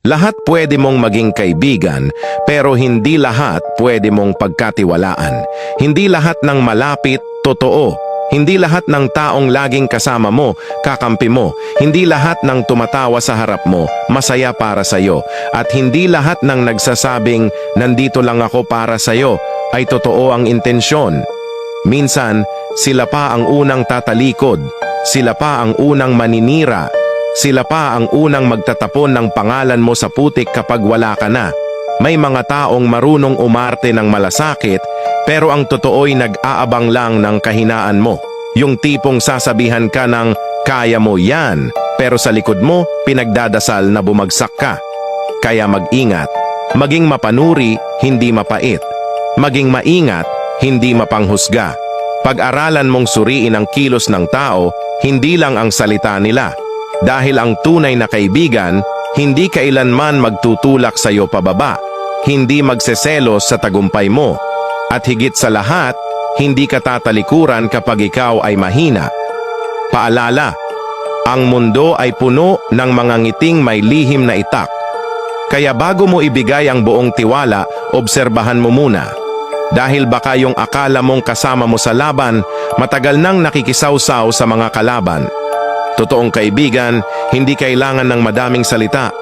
Lahat pwede mong maging kaibigan, pero hindi lahat pwede mong pagkatiwalaan. Hindi lahat ng malapit, totoo. Hindi lahat ng taong laging kasama mo, kakampi mo. Hindi lahat ng tumatawa sa harap mo, masaya para sa'yo. At hindi lahat ng nagsasabing, nandito lang ako para sa'yo, ay totoo ang intensyon. Minsan, sila pa ang unang tatalikod. Sila pa ang unang maninira. Sila pa ang unang magtatapon ng pangalan mo sa putik kapag wala ka na. May mga taong marunong umarte ng malasakit, pero ang totoo'y nag-aabang lang ng kahinaan mo. Yung tipong sasabihan ka ng, kaya mo yan, pero sa likod mo, pinagdadasal na bumagsak ka. Kaya mag-ingat. Maging mapanuri, hindi mapait. Maging maingat, hindi mapanghusga. Pag-aralan mong suriin ang kilos ng tao, hindi lang ang salita nila. Dahil ang tunay na kaibigan, hindi kailanman magtutulak sa iyo pababa. Hindi magseselos sa tagumpay mo. At higit sa lahat, hindi ka tatalikuran kapag ikaw ay mahina. Paalala, ang mundo ay puno ng mga ngiting may lihim na itak. Kaya bago mo ibigay ang buong tiwala, obserbahan mo muna. Dahil baka yung akala mong kasama mo sa laban, matagal nang nakikisawsaw sa mga kalaban. Totoong kaibigan, hindi kailangan ng madaming salita.